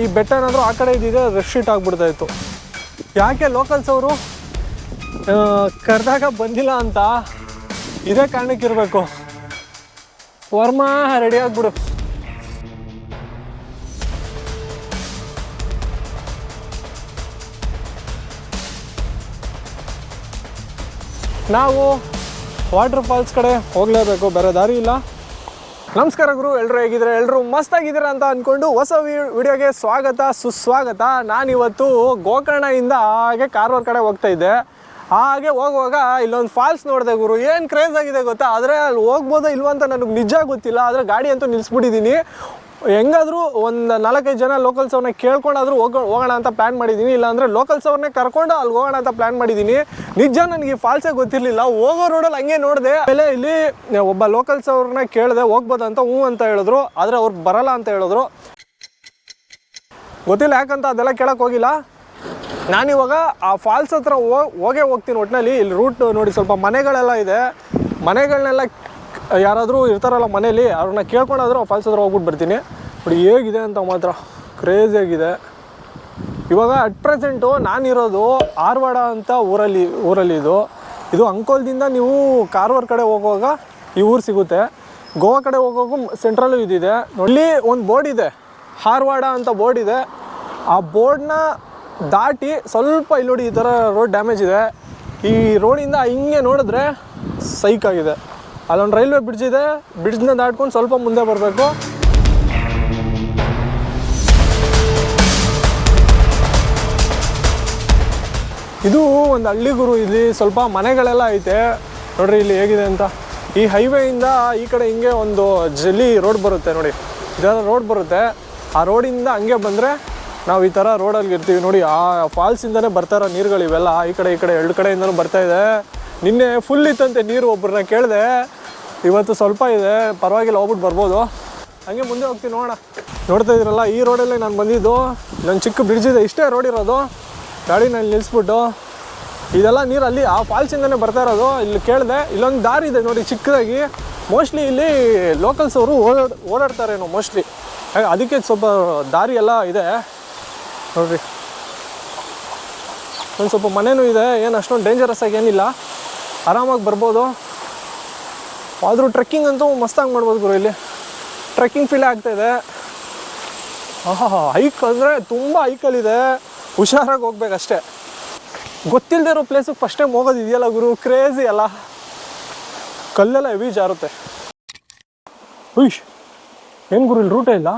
ಈ ಬೆಟ್ಟ ಏನಾದರೂ ಆ ಕಡೆ ಇದ್ದಿದೆ ರಶ್ ಶೀಟ್ ಆಗಿಬಿಡ್ತಾ ಇತ್ತು ಯಾಕೆ ಲೋಕಲ್ಸ್ ಅವರು ಕರೆದಾಗ ಬಂದಿಲ್ಲ ಅಂತ? ಇದೇ ಕಾರಣಕ್ಕೆ ಇರಬೇಕು. ವರ್ಮಾ ರೆಡಿ ಆಗಿಬಿಡು. ನಾವು ವಾಟರ್ ಫಾಲ್ಸ್ ಕಡೆ ಹೋಗಲೇಬೇಕು, ಬೇರೆ ದಾರಿ ಇಲ್ಲ. ನಮಸ್ಕಾರ ಗುರು ಎಲ್ಲರೂ ಹೇಗಿದ್ರೆ ಎಲ್ಲರೂ ಮಸ್ತಾಗಿದ್ದೀರಾ ಅಂತ ಅಂದ್ಕೊಂಡು ಹೊಸ ವಿಡಿಯೋಗೆ ಸ್ವಾಗತ, ಸುಸ್ವಾಗತ. ನಾನಿವತ್ತು ಗೋಕರ್ಣದಿಂದ ಹಾಗೆ ಕಾರವಾರ ಕಡೆ ಹೋಗ್ತಾ ಇದ್ದೆ. ಹಾಗೆ ಹೋಗುವಾಗ ಇಲ್ಲೊಂದು ಫಾಲ್ಸ್ ನೋಡಿದೆ ಗುರು. ಏನು ಕ್ರೇಜ್ ಆಗಿದೆ ಗೊತ್ತಾ? ಆದರೆ ಅಲ್ಲಿ ಹೋಗ್ಬೋದೋ ಇಲ್ವೋ ಅಂತ ನನಗೆ ನಿಜ ಗೊತ್ತಿಲ್ಲ. ಆದರೆ ಗಾಡಿ ಅಂತೂ ನಿಲ್ಲಿಸ್ಬಿಟ್ಟಿದ್ದೀನಿ ಹೆಂಗಾದರೂ ಒಂದು ನಾಲ್ಕೈದು ಜನ ಲೋಕಲ್ಸ್ ಅವ್ರನ್ನ ಕೇಳ್ಕೊಂಡಾದ್ರೂ ಹೋಗ, ಹೋಗೋಣ ಅಂತ ಪ್ಲ್ಯಾನ್ ಮಾಡಿದ್ದೀನಿ ಇಲ್ಲಾಂದರೆ ಲೋಕಲ್ಸ್ ಅವ್ರನ್ನೇ ಕರ್ಕೊಂಡು ಅಲ್ಲಿ ಹೋಗೋಣ ಅಂತ ಪ್ಲ್ಯಾನ್ ಮಾಡಿದ್ದೀನಿ ನಿಜ ನನಗೆ ಫಾಲ್ಸೇ ಗೊತ್ತಿರಲಿಲ್ಲ. ಹೋಗೋ ರೋಡಲ್ಲಿ ಹಂಗೆ ನೋಡಿದೆ. ಆಮೇಲೆ ಇಲ್ಲಿ ಒಬ್ಬ ಲೋಕಲ್ಸ್ ಅವ್ರನ್ನ ಕೇಳಿದೆ ಹೋಗ್ಬೋದಂತ ಹ್ಞೂ ಅಂತ ಹೇಳಿದ್ರು. ಆದರೆ ಅವ್ರು ಬರಲ್ಲ ಅಂತ ಹೇಳಿದ್ರು. ಗೊತ್ತಿಲ್ಲ ಯಾಕಂತ ಅದೆಲ್ಲ ಕೇಳಕ್ಕೆ ಹೋಗಿಲ್ಲ. ನಾನಿವಾಗ ಆ ಫಾಲ್ಸ್ ಹತ್ರ ಹೋಗ್ ಹೋಗೇ ಹೋಗ್ತೀನಿ ಒಟ್ಟಿನಲ್ಲಿ ಇಲ್ಲಿ ರೂಟ್ ನೋಡಿ ಸ್ವಲ್ಪ ಮನೆಗಳೆಲ್ಲ ಇದೆ. ಮನೆಗಳನ್ನೆಲ್ಲ ಯಾರಾದರೂ ಇರ್ತಾರಲ್ಲ ಮನೇಲಿ ಅವ್ರನ್ನ ಕೇಳ್ಕೊಂಡಾದ್ರು ಆ ಫಾಲ್ಸ್ ಹತ್ರ ಹೋಗ್ಬಿಟ್ಟು ಬರ್ತೀನಿ. ನೋಡಿ ಹೇಗಿದೆ ಅಂತ ಮಾತ್ರ. ಕ್ರೇಜಿಯಾಗಿದೆ ಇವಾಗ ಅಟ್ ಪ್ರೆಸೆಂಟು ನಾನಿರೋದು ಆರ್ವಾಡ ಅಂತ ಊರಲ್ಲಿ ಊರಲ್ಲಿ ಇದು. ಇದು ಅಂಕೋಲ್ದಿಂದ ನೀವು ಕಾರವಾರ ಕಡೆ ಹೋಗುವಾಗ ಈ ಊರು ಸಿಗುತ್ತೆ. ಗೋವಾ ಕಡೆ ಹೋಗೋಕ್ಕೂ ಸೆಂಟ್ರಲ್ಲೂ ಇದಿದೆ. ಇಲ್ಲಿ ಒಂದು ಬೋರ್ಡ್ ಇದೆ. ಹಾರ್ವಾಡ ಅಂತ ಬೋರ್ಡ್ ಇದೆ. ಆ ಬೋರ್ಡ್ನ ದಾಟಿ ಸ್ವಲ್ಪ ಇಲ್ಲಿ ನೋಡಿ ಈ ಥರ ರೋಡ್ ಡ್ಯಾಮೇಜ್ ಇದೆ. ಈ ರೋಡಿಂದ ಹಿಂಗೆ ನೋಡಿದ್ರೆ ಸೈಕ್ ಆಗಿದೆ. ಅಲ್ಲೊಂದು ರೈಲ್ವೆ ಬ್ರಿಡ್ಜ್ ಇದೆ. ಬ್ರಿಡ್ಜ್ನ ದಾಟ್ಕೊಂಡು ಸ್ವಲ್ಪ ಮುಂದೆ ಬರಬೇಕು. ಇದು ಒಂದು ಹಳ್ಳಿ ಗುರು, ಇಲ್ಲಿ ಸ್ವಲ್ಪ ಮನೆಗಳೆಲ್ಲ ಐತೆ. ನೋಡ್ರಿ ಇಲ್ಲಿ ಹೇಗಿದೆ ಅಂತ. ಈ ಹೈವೇಯಿಂದ ಈ ಕಡೆ ಹಿಂಗೆ ಒಂದು ಜಲ್ಲಿ ರೋಡ್ ಬರುತ್ತೆ ನೋಡಿ. ಇದೆಲ್ಲ ರೋಡ್ ಬರುತ್ತೆ. ಆ ರೋಡಿಂದ ಹಂಗೆ ಬಂದರೆ ನಾವು ಈ ಥರ ರೋಡಲ್ಲಿ ಇರ್ತೀವಿ ನೋಡಿ. ಆ ಫಾಲ್ಸಿಂದನೇ ಬರ್ತಾ ಇರೋ ನೀರುಗಳು ಇವೆಲ್ಲ. ಈ ಕಡೆ ಈ ಕಡೆ, ಎರಡು ಕಡೆಯಿಂದಲೂ ಬರ್ತಾ ಇದೆ. ನಿನ್ನೆ ಫುಲ್ ಇತ್ತಂತೆ ನೀರು ಒಬ್ಬರನ್ನ ಕೇಳಿದೆ. ಇವತ್ತು ಸ್ವಲ್ಪ ಇದೆ. ಪರವಾಗಿಲ್ಲ ಹೋಗ್ಬಿಟ್ಟು ಬರ್ಬೋದು. ಹಂಗೆ ಮುಂದೆ ಹೋಗ್ತೀನಿ, ನೋಡೋಣ. ನೋಡ್ತಾ ಇದ್ರಲ್ಲ, ಈ ರೋಡಲ್ಲೇ ನಾನು ಬಂದಿದ್ದು. ನನ್ನ ಚಿಕ್ಕ ಬ್ರಿಡ್ಜ್ ಇದೆ. ಇಷ್ಟೇ ರೋಡ್ ಇರೋದು. ಗಾಡಿನಲ್ಲಿ ನಿಲ್ಲಿಸ್ಬಿಟ್ಟು, ಇದೆಲ್ಲ ನೀರು ಅಲ್ಲಿ ಆ ಫಾಲ್ಸಿಂದನೇ ಬರ್ತಾ ಇರೋದು. ಇಲ್ಲಿ ಕೇಳಿದೆ, ಇಲ್ಲೊಂದು ದಾರಿ ಇದೆ ನೋಡಿ, ಚಿಕ್ಕದಾಗಿ. ಮೋಸ್ಟ್ಲಿ ಇಲ್ಲಿ ಲೋಕಲ್ಸ್ ಅವರು ಓಡಾಡ್, ಓಡಾಡ್ತಾರೇನೋ ಮೋಸ್ಟ್ಲಿ ಅದಕ್ಕೆ ಸ್ವಲ್ಪ ದಾರಿ ಎಲ್ಲ ಇದೆ. ನೋಡ್ರಿ. ಒಂದು ಸ್ವಲ್ಪ ಮನೆಯೂ ಇದೆ, ಏನು ಅಷ್ಟೊಂದು ಡೇಂಜರಸ್ ಆಗಿ ಏನಿಲ್ಲ. ಆರಾಮಾಗಿ ಬರ್ಬೋದು. ಆದರೂ ಟ್ರೆಕ್ಕಿಂಗ್ ಅಂತೂ ಮಸ್ತಾಗಿ ಮಾಡ್ಬೋದು ಗುರು ಇಲ್ಲಿ. ಟ್ರೆಕ್ಕಿಂಗ್ ಫೀಲ್ ಆಗ್ತಾಯಿದೆ ಹಾಂ ಹೈಕ್ ಅಂದರೆ ತುಂಬ ಹೈಕಲ್ಲಿದೆ ಹುಷಾರಾಗಿ ಹೋಗ್ಬೇಕಷ್ಟೇ. ಗೊತ್ತಿಲ್ಲದೆ ಇರೋ ಪ್ಲೇಸಿಗೆ ಫಸ್ಟ್ ಟೈಮ್ ಹೋಗೋದು ಇದೆಯಲ್ಲ ಗುರು? ಕ್ರೇಜಿ ಅಲ್ಲ. ಕಲ್ಲೆಲ್ಲ ಹೆವಿ ಜಾರುತ್ತೆ. ಉಯ್ಶ್ ಏನು ಗುರು, ಇಲ್ಲಿ ರೂಟೇ ಇಲ್ಲ?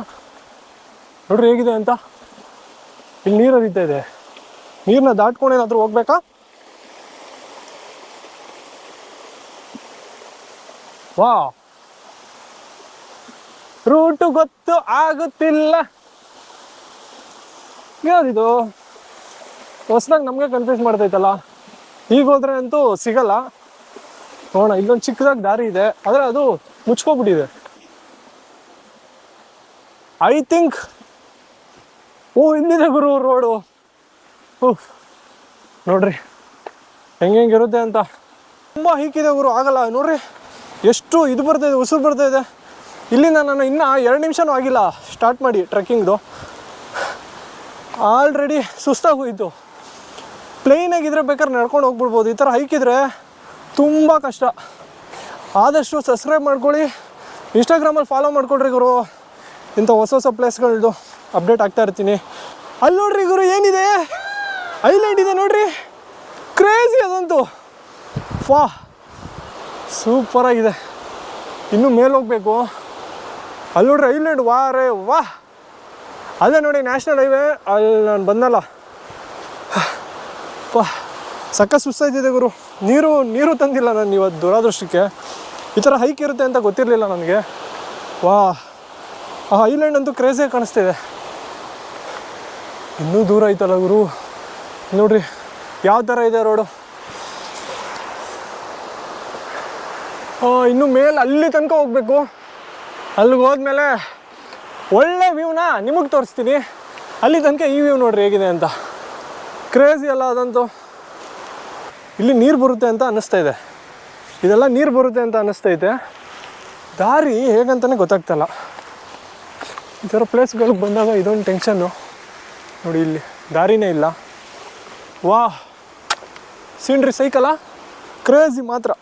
ನೋಡ್ರಿ ಹೇಗಿದೆ ಅಂತ? ಇಲ್ಲಿ ನೀರು ಹರಿತಾ ಇದೆ. ನೀರನ್ನ ದಾಟ್ಕೊಂಡು ಏನಾದರೂ ಹೋಗ್ಬೇಕಾ? ವಾ ರೂಟು ಗೊತ್ತು, ಆಗುತ್ತಿಲ್ಲ. ಯಾವ್ದಿದು? ಹೊಸ್ದಾಗಿ ನಮಗೆ ಕನ್ಫ್ಯೂಸ್ ಮಾಡ್ತೈತಲ್ಲ? ಈಗ ಹೋದ್ರೆ ಅಂತೂ ಸಿಗಲ್ಲ. ನೋಡೋಣ, ಇಲ್ಲೊಂದು ಚಿಕ್ಕದಾಗಿ ದಾರಿ ಇದೆ. ಆದರೆ ಅದು ಮುಚ್ಕೋಬಿಟ್ಟಿದೆ. ಐ ಥಿಂಕ್ ಓ ಇಲ್ಲಿದೆ ಗುರು ರೋಡು. ಓಹ್ ನೋಡ್ರಿ, ಹೆಂಗೆ ಹೆಂಗಿರುತ್ತೆ ಅಂತ. ತುಂಬ ಹೀಕಿದೆ ಗುರು, ಆಗಲ್ಲ. ನೋಡ್ರಿ, ಎಷ್ಟು ಇದು ಬರ್ತಾ ಇದೆ, ಉಸಿರು ಬರ್ತಾ ಇದೆ. ಇಲ್ಲಿಂದ ನಾನು ಇನ್ನೂ ಎರಡು ನಿಮಿಷನೂ ಆಗಿಲ್ಲ. ಸ್ಟಾರ್ಟ್ ಮಾಡಿ ಟ್ರೆಕ್ಕಿಂಗ್ದು. ಆಲ್ರೆಡಿ ಸುಸ್ತಾಗಿ ಹೋಯಿತು. ಪ್ಲೇನಾಗಿದ್ರೆ ಬೇಕಾದ್ರೆ ನಡ್ಕೊಂಡು ಹೋಗ್ಬಿಡ್ಬೋದು. ಈ ಥರ ಹೈಕಿದ್ರೆ ತುಂಬ ಕಷ್ಟ. ಆದಷ್ಟು ಸಬ್ಸ್ಕ್ರೈಬ್ ಮಾಡ್ಕೊಳ್ಳಿ. ಇನ್ಸ್ಟಾಗ್ರಾಮಲ್ಲಿ ಫಾಲೋ ಮಾಡ್ಕೊಳ್ರಿ ಗುರು. ಇಂಥ ಹೊಸ ಹೊಸ ಪ್ಲೇಸ್ಗಳದ್ದು ಅಪ್ಡೇಟ್ ಆಗ್ತಾ ಇರ್ತೀನಿ. ಅಲ್ಲಿ ನೋಡ್ರಿ ಗುರು, ಏನಿದೆ? ಐಲ್ಯಾಂಡ್ ಇದೆ ನೋಡ್ರಿ. ಕ್ರೇಜಿ ಅದಂತೂ. ಫಾ ಸೂಪರಾಗಿದೆ ಇನ್ನೂ ಮೇಲೆ ಹೋಗ್ಬೇಕು. ಅಲ್ಲಿ ನೋಡ್ರಿ ಐಲ್ಯಾಂಡ್ ವಾ ರೇ ವಾ ಅಲ್ಲೇ ನೋಡಿ ನ್ಯಾಷನಲ್ ಹೈವೇ ಅಲ್ಲಿ ನಾನು ಬಂದಲ್ಲ. ಪಾ ಸಕ್ಕ ಸುಸ್ತಾಯ್ತಿದೆ ಗುರು. ನೀರು ನೀರು ತಂದಿಲ್ಲ ನಾನು ಇವತ್ತು ದುರಾದೃಷ್ಟಕ್ಕೆ. ಈ ಥರ ಹೈಕ್ ಇರುತ್ತೆ ಅಂತ ಗೊತ್ತಿರಲಿಲ್ಲ ನನಗೆ. ವಾ, ಆ ಐಲ್ಯಾಂಡ್ ಅಂತೂ ಕ್ರೇಜಿಯಾಗಿ ಕಾಣಿಸ್ತಿದೆ ಇನ್ನೂ ದೂರ ಐತಲ್ಲ ಗುರು. ನೋಡ್ರಿ, ಯಾವ ಥರ ಇದೆ ರೋಡು ಇನ್ನು ಮೇಲೆ ಅಲ್ಲಿ ತನಕ ಹೋಗ್ಬೇಕು. ಅಲ್ಲಿಗೆ ಹೋದ್ಮೇಲೆ ಒಳ್ಳೆ ವ್ಯೂನ ನಿಮಗೆ ತೋರಿಸ್ತೀನಿ. ಅಲ್ಲಿ ತನಕ ಈ ವ್ಯೂ ನೋಡ್ರಿ ಹೇಗಿದೆ ಅಂತ. ಕ್ರೇಜಿ ಅಲ್ಲ ಅದಂತೂ. ಇಲ್ಲಿ ನೀರು ಬರುತ್ತೆ ಅಂತ ಅನ್ನಿಸ್ತಾ ಇದೆ. ಇದೆಲ್ಲ ನೀರು ಬರುತ್ತೆ ಅಂತ ಅನ್ನಿಸ್ತೈತೆ ದಾರಿ ಹೇಗಂತಲೇ ಗೊತ್ತಾಗ್ತಲ್ಲ ಈ ಥರ ಪ್ಲೇಸ್ಗಳಿಗೆ ಬಂದಾಗ ಇದೊಂದು ಟೆನ್ಷನ್ನು. ನೋಡಿ ಇಲ್ಲಿ, ದಾರಿನೇ ಇಲ್ಲ. ವಾ ಸೀನ್ರಿ ಸೈಕಲ? ಕ್ರೇಜಿ ಮಾತ್ರ.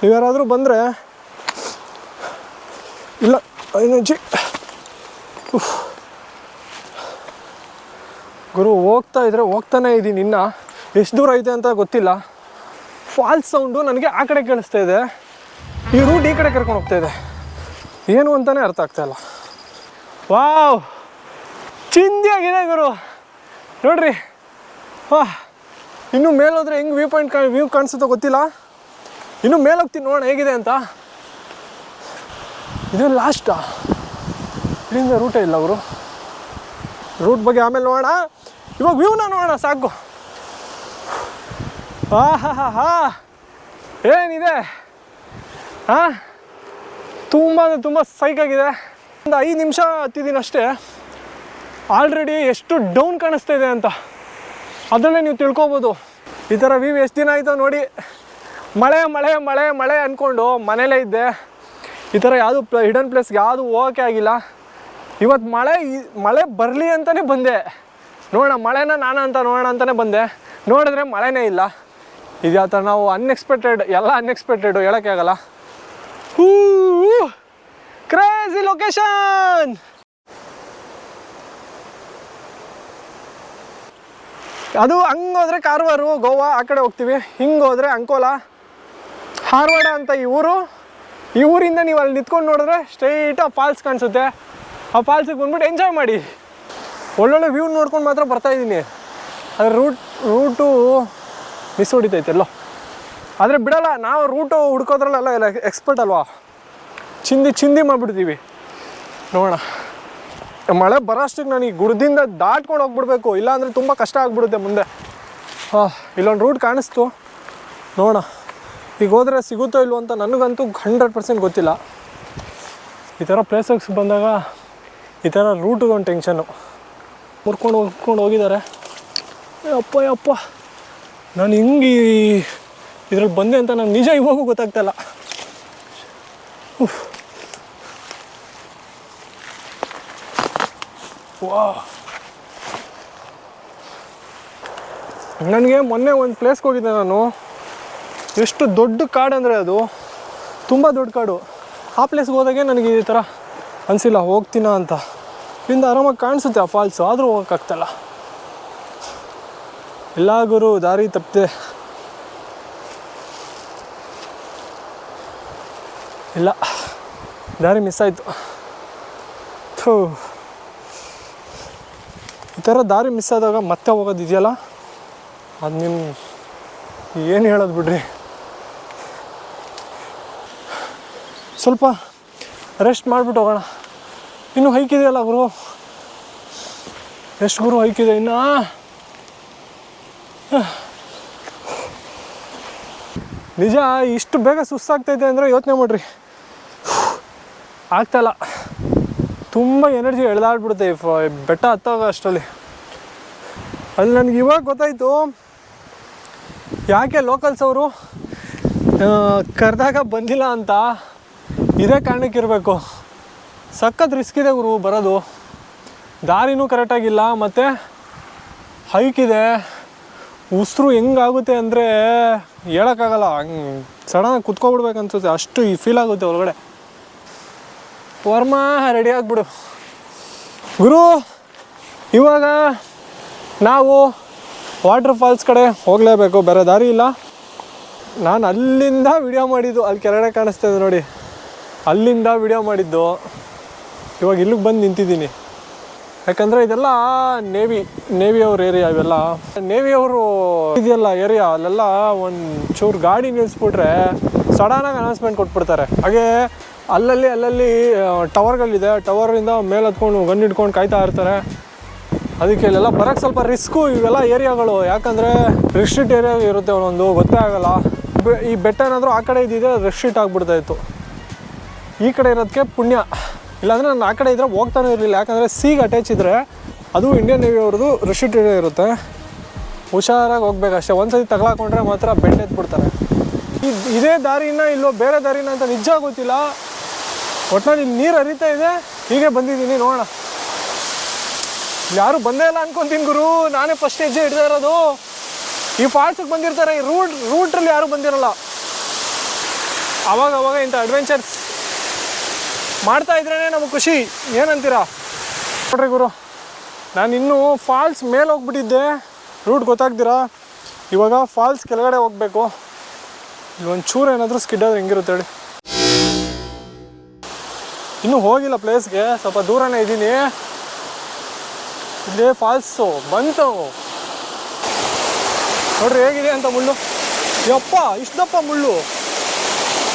ನೀವು ಯಾರಾದರೂ ಬಂದರೆ, ಇಲ್ಲ ಎನರ್ಜಿ ಗುರು, ಹೋಗ್ತಾ ಇದ್ರೆ ಹೋಗ್ತಾನೆ ಇದ್ದೀನಿ ಇನ್ನ ಎಷ್ಟು ದೂರ ಐತೆ ಅಂತ ಗೊತ್ತಿಲ್ಲ. ಫಾಲ್ಸ್ ಸೌಂಡು ನನಗೆ ಆ ಕಡೆ ಕೇಳಿಸ್ತಾ ಇದೆ. ಈ ರೂಟ್ ಈ ಕಡೆ ಕರ್ಕೊಂಡು ಹೋಗ್ತಾ ಇದೆ. ಏನು ಅಂತಾನೆ ಅರ್ಥ ಆಗ್ತಾ ಇಲ್ಲ. ವಾವ್! ಚಿಂದಿಯಾಗಿದೆ ಗುರು. ನೋಡ್ರಿ. ಹಾ, ಇನ್ನು ಮೇಲೋದ್ರೆ ಹೆಂಗೆ ವ್ಯೂ ಪಾಯಿಂಟ್ ವ್ಯೂ ಕಾಣಿಸುತ್ತೋ ಗೊತ್ತಿಲ್ಲ. ಇನ್ನು ಮೇಲೆ ಹೋಗ್ತೀನಿ ನೋಡೋಣ ಹೇಗಿದೆ ಅಂತ. ಇದು ಲಾಸ್ಟಾ ಇಲ್ಲಿಂದ ರೂಟೇ ಇಲ್ಲ ಅವರು ರೂಟ್ ಬಗ್ಗೆ ಆಮೇಲೆ ನೋಡೋಣ. ಇವಾಗ ವ್ಯೂನ ನೋಡೋಣ, ಸಾಕು. ಹಾ ಹಾ ಹಾ ಏನಿದೆ ಹಾಂ ತುಂಬ ತುಂಬ ಸೈಕಾಗಿದೆ ಒಂದು ಐದು ನಿಮಿಷ ಹತ್ತಿದ್ದೀನಿ ಅಷ್ಟೇ. ಆಲ್ರೆಡಿ ಎಷ್ಟು ಡೌನ್ ಕಾಣಿಸ್ತಾ ಇದೆ ಅಂತ. ಅದರಲ್ಲೇ ನೀವು ತಿಳ್ಕೊಬೋದು. ಈ ಥರ ವ್ಯೂ ಎಷ್ಟು ದಿನ ಆಯಿತು ನೋಡಿ. ಮಳೆ ಮಳೆ ಮಳೆ ಮಳೆ ಅಂದ್ಕೊಂಡು ಮನೇಲೇ ಇದ್ದೆ. ಈ ಥರ ಯಾವುದು ಪ್ಲ ಹಿಡನ್ ಪ್ಲೇಸ್ಗೆ ಯಾವುದು ಹೋಗೋಕ್ಕೆ ಆಗಿಲ್ಲ. ಇವತ್ತು ಮಳೆ ಮಳೆ ಬರಲಿ ಅಂತಲೇ ಬಂದೆ. ನೋಡೋಣ, ಮಳೆನ ನಾನು ಅಂತ ನೋಡೋಣ ಅಂತಲೇ ಬಂದೆ. ನೋಡಿದ್ರೆ ಮಳೆನೇ ಇಲ್ಲ. ಇದು ಯಾವ ಥರ ನಾವು ಅನ್ಎಕ್ಸ್ಪೆಕ್ಟೆಡ್ ಎಲ್ಲ ಅನ್ಎಕ್ಸ್ಪೆಕ್ಟೆಡು ಹೇಳೋಕ್ಕಾಗಲ್ಲ ಹೂ ಕ್ರೇಜಿ ಲೊಕೇಶನ್ ಅದು ಹಂಗೋದ್ರೆ ಕಾರವಾರು ಗೋವಾ ಆ ಕಡೆ ಹೋಗ್ತೀವಿ. ಹಿಂಗೋದ್ರೆ ಅಂಕೋಲ ಹಾರವಾಡ ಅಂತ ಈ ಊರು. ಈ ಊರಿಂದ ನೀವು ಅಲ್ಲಿ ನಿಂತ್ಕೊಂಡು ನೋಡಿದ್ರೆ ಸ್ಟ್ರೈಟ್ ಫಾಲ್ಸ್ ಕಾಣಿಸುತ್ತೆ. ಆ ಫಾಲ್ಸಿಗೆ ಬಂದ್ಬಿಟ್ಟು ಎಂಜಾಯ್ ಮಾಡಿ. ಒಳ್ಳೊಳ್ಳೆ ವ್ಯೂ ನೋಡ್ಕೊಂಡು ಮಾತ್ರ ಬರ್ತಾ ಇದ್ದೀನಿ. ಅದ್ರ ರೂಟ್ ರೂಟು ಮಿಸ್ ಹೊಡಿತೈತೆ ಎಲ್ಲೋ. ಆದರೆ ಬಿಡಲ್ಲ, ನಾವು ರೂಟು ಹುಡ್ಕೋದ್ರಲ್ಲೆಲ್ಲ ಎಲ್ಲ ಎಕ್ಸ್ಪರ್ಟ್ ಅಲ್ವಾ? ಚಿಂದಿ ಚಿಂದಿ ಮಾಡಿಬಿಡ್ತೀವಿ. ನೋಡೋಣ. ಮಳೆ ಬರೋಷ್ಟಕ್ಕೆ ನಾನು ಈ ಗುಡ್ದಿಂದ ದಾಟ್ಕೊಂಡು ಹೋಗ್ಬಿಡ್ಬೇಕು. ಇಲ್ಲಾಂದರೆ ತುಂಬ ಕಷ್ಟ ಆಗ್ಬಿಡುತ್ತೆ ಮುಂದೆ. ಹಾಂ ಇಲ್ಲೊಂದು ರೂಟ್ ಕಾಣಿಸ್ತು. ನೋಡೋಣ. ಈಗ ಹೋದರೆ ಸಿಗುತ್ತೋ ಇಲ್ವೋ ಅಂತ ನನಗಂತೂ ಹಂಡ್ರೆಡ್ ಪರ್ಸೆಂಟ್ ಗೊತ್ತಿಲ್ಲ. ಈ ಥರ ಪ್ಲೇಸಸ್ ಬಂದಾಗ ಈ ಥರ ರೂಟಿಗೊಂದು ಟೆನ್ಷನ್ನು. ಮುರ್ಕೊಂಡು ಹೋಗ್ಕೊಂಡು ಹೋಗಿದ್ದಾರೆ. ಅಪ್ಪ ಅಪ್ಪ. ನಾನು ಹಿಂಗೆ ಇದ್ರಲ್ಲಿ ಬಂದೆ ಅಂತ ನಾನು ನಿಜ ಇವಾಗೂ ಗೊತ್ತಾಗ್ತಾಯಿಲ್ಲ ವಾ. ನನಗೆ ಮೊನ್ನೆ ಒಂದು ಪ್ಲೇಸ್ಗೆ ಹೋಗಿದ್ದೆ ನಾನು. ಎಷ್ಟು ದೊಡ್ಡ ಕಾಡು ಅಂದರೆ ಅದು. ತುಂಬ ದೊಡ್ಡ ಕಾಡು. ಆ ಪ್ಲೇಸ್ಗೆ ಹೋದಾಗೆ ನನಗೆ ಈ ಥರ ಅನಿಸಿಲ್ಲ, ಹೋಗ್ತೀನ ಅಂತ. ಇಲ್ಲಿಂದ ಆರಾಮಾಗಿ ಕಾಣಿಸುತ್ತೆ ಆ ಫಾಲ್ಸು ಆದರೂ ಹೋಗೋಕ್ಕಾಗ್ತಲ್ಲ ಇಲ್ಲ ಗುರು ದಾರಿ ತಪ್ಪಿದೆ. ಇಲ್ಲ, ದಾರಿ ಮಿಸ್ ಆಯಿತು. ಥೂ. ಈ ಥರ ದಾರಿ ಮಿಸ್ ಆದಾಗ ಮತ್ತೆ ಹೋಗೋದಿದೆಯಲ್ಲ ಅದು ನಿಮ್ಮ ಏನು ಹೇಳೋದು ಬಿಡ್ರಿ? ಸ್ವಲ್ಪ ರೆಸ್ಟ್ ಮಾಡಿಬಿಟ್ಟು ಹೋಗೋಣ. ಇನ್ನೂ ಹೈಕ್ ಇದೆಯಲ್ಲ ಗುರು? ಎಷ್ಟು ಗುರು ಹೈಕ್ ಇದೆ ಇನ್ನು? ನಿಜ, ಇಷ್ಟು ಬೇಗ ಸುಸ್ತಾಗ್ತೈತೆ ಅಂದರೆ ಯೋಚನೆ ಮಾಡ್ರಿ. ಆಗ್ತಾಯಿಲ್ಲ ತುಂಬ ಎನರ್ಜಿ ಎಳೆದಾಡ್ಬಿಡುತ್ತೆ ಈ ಬೆಟ್ಟ ಹತ್ತೋಗ ಅಷ್ಟರಲ್ಲಿ. ಅಲ್ಲಿ ನನಗೆ ಇವಾಗ ಗೊತ್ತಾಯಿತು. ಯಾಕೆ ಲೋಕಲ್ಸ್ ಅವರು ಕರೆದಾಗ ಬಂದಿಲ್ಲ ಅಂತ ಇದೇ ಕಾರಣಕ್ಕೆ ಇರಬೇಕು ಸಖತ್ ರಿಸ್ಕ್ ಇದೆ ಗುರು ಬರೋದು. ದಾರಿನೂ ಕರೆಕ್ಟಾಗಿಲ್ಲ ಮತ್ತು ಹೈಕ್ ಇದೆ. ಉಸಿರು ಹೆಂಗಾಗುತ್ತೆ ಅಂದರೆ ಹೇಳೋಕ್ಕಾಗಲ್ಲ. ಹಂಗೆ ಸಡನ್ನಾಗಿ ಕುತ್ಕೊಬಿಡ್ಬೇಕು ಅನ್ಸುತ್ತೆ. ಅಷ್ಟು ಈ ಫೀಲ್ ಆಗುತ್ತೆ ಒಳಗಡೆ. ವರ್ಮ ರೆಡಿ ಆಗಿಬಿಡು. ಗುರು, ಇವಾಗ ನಾವು ವಾಟರ್ ಫಾಲ್ಸ್ ಕಡೆ ಹೋಗಲೇಬೇಕು. ಬೇರೆ ದಾರಿ ಇಲ್ಲ. ನಾನು ಅಲ್ಲಿಂದ ವಿಡಿಯೋ ಮಾಡಿದ್ದು, ಅಲ್ಲಿ ಕೆಳಗಡೆ ಕಾಣಿಸ್ತಾ ನೋಡಿ. ಅಲ್ಲಿಂದ ವಿಡಿಯೋ ಮಾಡಿದ್ದು. ಇವಾಗ ಇಲ್ಲಿಗೆ ಬಂದು ನಿಂತಿದ್ದೀನಿ. ಯಾಕಂದರೆ ಇದೆಲ್ಲ ನೇವಿ ನೇವಿ ಅವ್ರ ಏರಿಯಾ ಇವೆಲ್ಲ. ನೇವಿ ಅವರು ಇದೆಯಲ್ಲ ಏರಿಯಾ ಅಲ್ಲೆಲ್ಲ ಒಂದು ಚೂರು ಗಾಡಿ ನಿಲ್ಲಿಸ್ಬಿಟ್ರೆ ಸಡನ್ನಾಗಿ ಅನೌನ್ಸ್ಮೆಂಟ್ ಕೊಟ್ಬಿಡ್ತಾರೆ. ಹಾಗೆ ಅಲ್ಲಲ್ಲಿ ಅಲ್ಲಲ್ಲಿ ಟವರ್ಗಳಿದೆ ಟವರಿಂದ ಮೇಲೆ ಹತ್ಕೊಂಡು ಗನ್ ಹಿಡ್ಕೊಂಡು ಕಾಯ್ತಾ ಇರ್ತಾರೆ. ಅದಕ್ಕೆ ಇಲ್ಲೆಲ್ಲ ಬರೋಕ್ಕೆ ಸ್ವಲ್ಪ ರಿಸ್ಕು ಇವೆಲ್ಲ ಏರಿಯಾಗಳು ಯಾಕಂದರೆ ರಿಸ್ಟ್ರಿಕ್ಟ್ ಏರಿಯಾ ಇರುತ್ತೆ ಒಂದೊಂದು, ಗೊತ್ತೇ ಆಗೋಲ್ಲ. ಈ ಬೆಟ್ಟ ಏನಾದರೂ ಆ ಕಡೆ ಇದ್ದಿದ್ರೆ ರೆಸ್ಟ್ರಿಕ್ಟ್ ಆಗಿಬಿಡ್ತಾ ಇತ್ತು. ಈ ಕಡೆ ಇರೋದಕ್ಕೆ ಪುಣ್ಯ. ಇಲ್ಲಾಂದರೆ ನಾನು ಆ ಕಡೆ ಇದ್ದರೆ ಹೋಗ್ತಾನೆ ಇರಲಿಲ್ಲ. ಯಾಕಂದರೆ ಸೀಗೆ ಅಟ್ಯಾಚ್ ಇದ್ದರೆ ಅದು ಇಂಡಿಯನ್ ನೇವಿ ಅವ್ರದ್ದು ರೆಸ್ಟ್ರಿಕ್ಟ್ ಏರಿಯಾ ಇರುತ್ತೆ. ಹುಷಾರಾಗಿ ಹೋಗ್ಬೇಕು ಅಷ್ಟೇ ಒಂದ್ಸತಿ ತಗೊಳಕೊಂಡ್ರೆ ಮಾತ್ರ ಬೆಂಡ್ ಎತ್ಬಿಡ್ತಾರೆ. ಇದ್- ದಾರಿನ ಇಲ್ಲೋ ಬೇರೆ ದಾರಿನ ಅಂತ ನಿಜ ಗೊತ್ತಿಲ್ಲ. ಒಟ್ನಲ್ಲಿ ಇಲ್ಲಿ ನೀರು ಹರಿತಾ ಇದೆ. ಹೀಗೆ ಬಂದಿದ್ದೀನಿ, ನೋಡೋಣ. ಯಾರು ಬಂದೇ ಇಲ್ಲ ಅನ್ಕೊಂತೀನಿ ಗುರು. ನಾನೇ ಫಸ್ಟ್ ಹೆಜ್ಜೆ ಹಿಡ್ತಾ ಇರೋದು. ಈ ಫಾಲ್ಸಿಗೆ ಬಂದಿರ್ತಾರೆ, ಈ ರೂಟ್ ರೂಟ್ರಲ್ಲಿ ಯಾರು ಬಂದಿರಲ್ಲ. ಅವಾಗ ಅವಾಗ ಇಂಥ ಅಡ್ವೆಂಚರ್ಸ್ ಮಾಡ್ತಾ ಇದ್ರೇ ನಮಗೆ ಖುಷಿ. ಏನಂತೀರಾ? ನೋಡ್ರಿ ಗುರು, ನಾನು ಇನ್ನೂ ಫಾಲ್ಸ್ ಮೇಲೆ ಹೋಗ್ಬಿಟ್ಟಿದ್ದೆ. ರೂಟ್ ಗೊತ್ತಾಗ್ದಿರಾ? ಇವಾಗ ಫಾಲ್ಸ್ ಕೆಳಗಡೆ ಹೋಗಬೇಕು. ಇಲ್ಲಿ ಒಂದು ಚೂರು ಏನಾದರೂ ಸ್ಕಿಡ್ ಆದ್ರೆ ಹೆಂಗಿರುತ್ತೆ ಹೇಳಿ. ಇನ್ನೂ ಹೋಗಿಲ್ಲ ಪ್ಲೇಸ್ಗೆ, ಸ್ವಲ್ಪ ದೂರನೇ ಇದ್ದೀನಿ. ಇಲ್ಲೇ ಫಾಲ್ಸು, ಬಂತು. ನೋಡ್ರಿ ಹೇಗಿದೆ ಅಂತ ಮುಳ್ಳು. ಯಪ್ಪ, ಇಷ್ಟಪ್ಪ ಮುಳ್ಳು.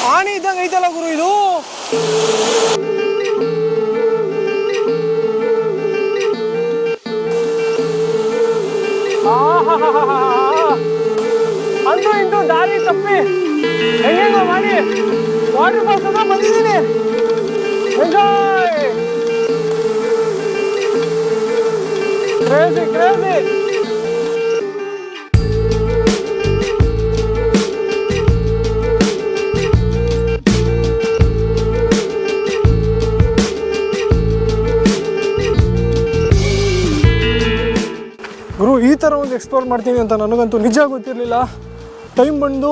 ಆನೆ ಇದ್ದಂಗೆ ಐತಲ್ಲ ಗುರು ಇದು? ಅಂತೂ ಇಂದು ದಾರಿ ತಪ್ಪಿ ಹೆಂಗೆಂಗೋ ಮಾಡಿ ವಾಟರ್ ಫಾಲ್ಸ್ ಹತ್ರ ಬಂದಿದ್ದೀನಿ. ಎಂಜಾಯ್ ಕ್ರೇಜಿ ಕ್ರೇಜಿ ಥರ ಒಂದು ಎಕ್ಸ್ಪ್ಲೋರ್ ಮಾಡ್ತೀನಿ ಅಂತ ನನಗಂತೂ ನಿಜ ಗೊತ್ತಿರಲಿಲ್ಲ. ಟೈಮ್ ಬಂದು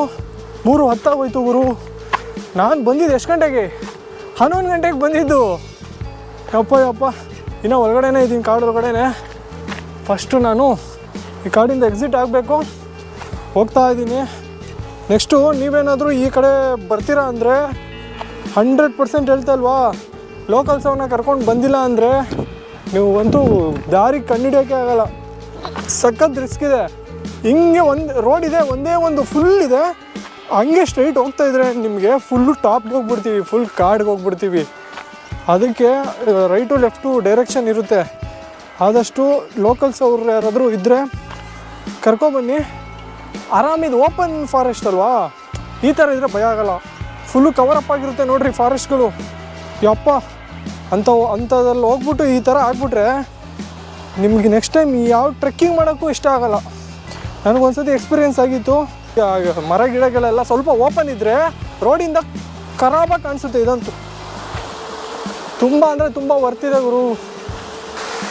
ಮೂರು ಹತ್ತಾಗೋಯ್ತು ಗುರು. ನಾನು ಬಂದಿದ್ದು ಎಷ್ಟು ಗಂಟೆಗೆ? ಹನ್ನೊಂದು ಗಂಟೆಗೆ ಬಂದಿದ್ದು. ಯಪ್ಪ ಯಪ್ಪ. ಇನ್ನೂ ಒಳಗಡೆನೇ ಇದ್ದೀನಿ ಕಾಡು ಒಳಗಡೆನೆ. ಫಸ್ಟು ನಾನು ಈ ಕಾಡಿಂದ ಎಕ್ಸಿಟ್ ಆಗಬೇಕು. ಹೋಗ್ತಾ ಇದ್ದೀನಿ ನೆಕ್ಸ್ಟು ನೀವೇನಾದರೂ ಈ ಕಡೆ ಬರ್ತೀರಾ ಅಂದರೆ ಹಂಡ್ರೆಡ್ ಪರ್ಸೆಂಟ್ ಹೇಳ್ತಲ್ವಾ ಲೋಕಲ್ಸ್ ಅವನ್ನ ಕರ್ಕೊಂಡು ಬಂದಿಲ್ಲ ಅಂದರೆ ನೀವು ಅಂತೂ ದಾರಿ ಕಂಡಿಡಿಯೋಕ್ಕೆ ಆಗಲ್ಲ. ಸಖತ್ ರಿಸ್ಕ್ ಇದೆ. ಹಿಂಗೆ ಒಂದು ರೋಡ್ ಇದೆ, ಒಂದೇ ಒಂದು ಫುಲ್ ಇದೆ. ಹಂಗೆ ಸ್ಟ್ರೈಟ್ ಹೋಗ್ತಾ ಇದ್ರೆ ನಿಮಗೆ ಫುಲ್ಲು ಟಾಪ್ಗೆ ಹೋಗ್ಬಿಡ್ತೀವಿ ಫುಲ್ ಕಾಡ್ಗೆ ಹೋಗ್ಬಿಡ್ತೀವಿ. ಅದಕ್ಕೆ ರೈಟು ಲೆಫ್ಟು ಡೈರೆಕ್ಷನ್ ಇರುತ್ತೆ. ಆದಷ್ಟು ಲೋಕಲ್ಸ್ ಅವ್ರು ಯಾರಾದರೂ ಇದ್ದರೆ ಕರ್ಕೊಬನ್ನಿ ಆರಾಮಿದು ಓಪನ್ ಫಾರೆಸ್ಟ್ ಅಲ್ವಾ? ಈ ಥರ ಇದ್ದರೆ ಭಯ ಆಗಲ್ಲ. ಫುಲ್ಲು ಕವರ್ ಅಪ್ ಆಗಿರುತ್ತೆ ನೋಡ್ರಿ ಫಾರೆಸ್ಟ್ಗಳು ಯಪ್ಪ, ಅಂಥವು, ಅಂಥದ್ರಲ್ಲಿ ಹೋಗ್ಬಿಟ್ಟು ಈ ಥರ ಆಗ್ಬಿಟ್ರೆ ನಿಮ್ಗೆ ನೆಕ್ಸ್ಟ್ ಟೈಮ್ ಯಾವ ಟ್ರೆಕ್ಕಿಂಗ್ ಮಾಡೋಕ್ಕೂ ಇಷ್ಟ ಆಗಲ್ಲ. ನನಗೊಂದ್ಸತಿ ಎಕ್ಸ್ಪೀರಿಯೆನ್ಸ್ ಆಗಿತ್ತು. ಮರ ಗಿಡಗಳೆಲ್ಲ ಸ್ವಲ್ಪ ಓಪನ್ ಇದ್ದರೆ ರೋಡಿಂದ ಖರಾಬಾಗಿ ಕಾಣಿಸುತ್ತೆ ಇದಂತೂ. ತುಂಬ ಅಂದರೆ ತುಂಬ ವರ್ತಿದೆ ಗುರು.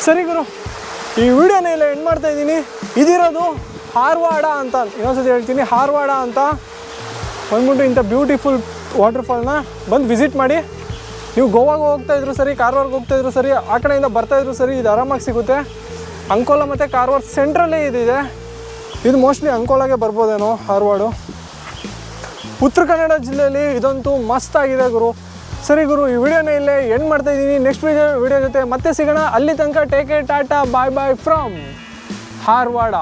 ಸರಿ ಗುರು, ಈ ವಿಡಿಯೋನ ಇಲ್ಲ ಎಂಡ್ ಮಾಡ್ತಾ ಇದ್ದೀನಿ. ಇದಿರೋದು ಹಾರ್ವಾಡ ಅಂತ. ಇನ್ನೊಂದ್ಸತಿ ಹೇಳ್ತೀನಿ ಹಾರ್ವಾಡ ಅಂತ. ಬಂದ್ಬಿಟ್ಟು ಇಂಥ ಬ್ಯೂಟಿಫುಲ್ ವಾಟರ್ಫಾಲ್ನ ಬಂದು ವಿಸಿಟ್ ಮಾಡಿ. ನೀವು ಗೋವಾಗೆ ಹೋಗ್ತಾ ಇದ್ರು ಸರಿ ಕಾರವಾರ್ಗೆ ಹೋಗ್ತಾ ಇದ್ರು ಸರಿ, ಆ ಕಡೆಯಿಂದ ಬರ್ತಾ ಇದ್ರು ಸರಿ, ಇದು ಆರಾಮಾಗಿ ಸಿಗುತ್ತೆ. ಅಂಕೋಲ ಮತ್ತು ಕಾರವಾರ ಸೆಂಟ್ರಲ್ಲೇ ಇದಿದೆ ಇದು. ಮೋಸ್ಟ್ಲಿ ಅಂಕೋಲಾಗೆ ಬರ್ಬೋದೇನೋ ಹಾರ್ವಾಡು ಉತ್ತರ ಕನ್ನಡ ಜಿಲ್ಲೆಯಲ್ಲಿ ಇದಂತೂ ಮಸ್ತ್ ಆಗಿದೆ ಗುರು. ಸರಿ ಗುರು, ಈ ವಿಡಿಯೋನ ಇಲ್ಲೇ ಎಂಡ್ ಮಾಡ್ತಾ ಇದ್ದೀನಿ. ನೆಕ್ಸ್ಟ್ ವಿಡಿಯೋ ವಿಡಿಯೋ ಜೊತೆ ಮತ್ತೆ ಸಿಗೋಣ. ಅಲ್ಲಿ ತನಕ take tata bye bye from Harwada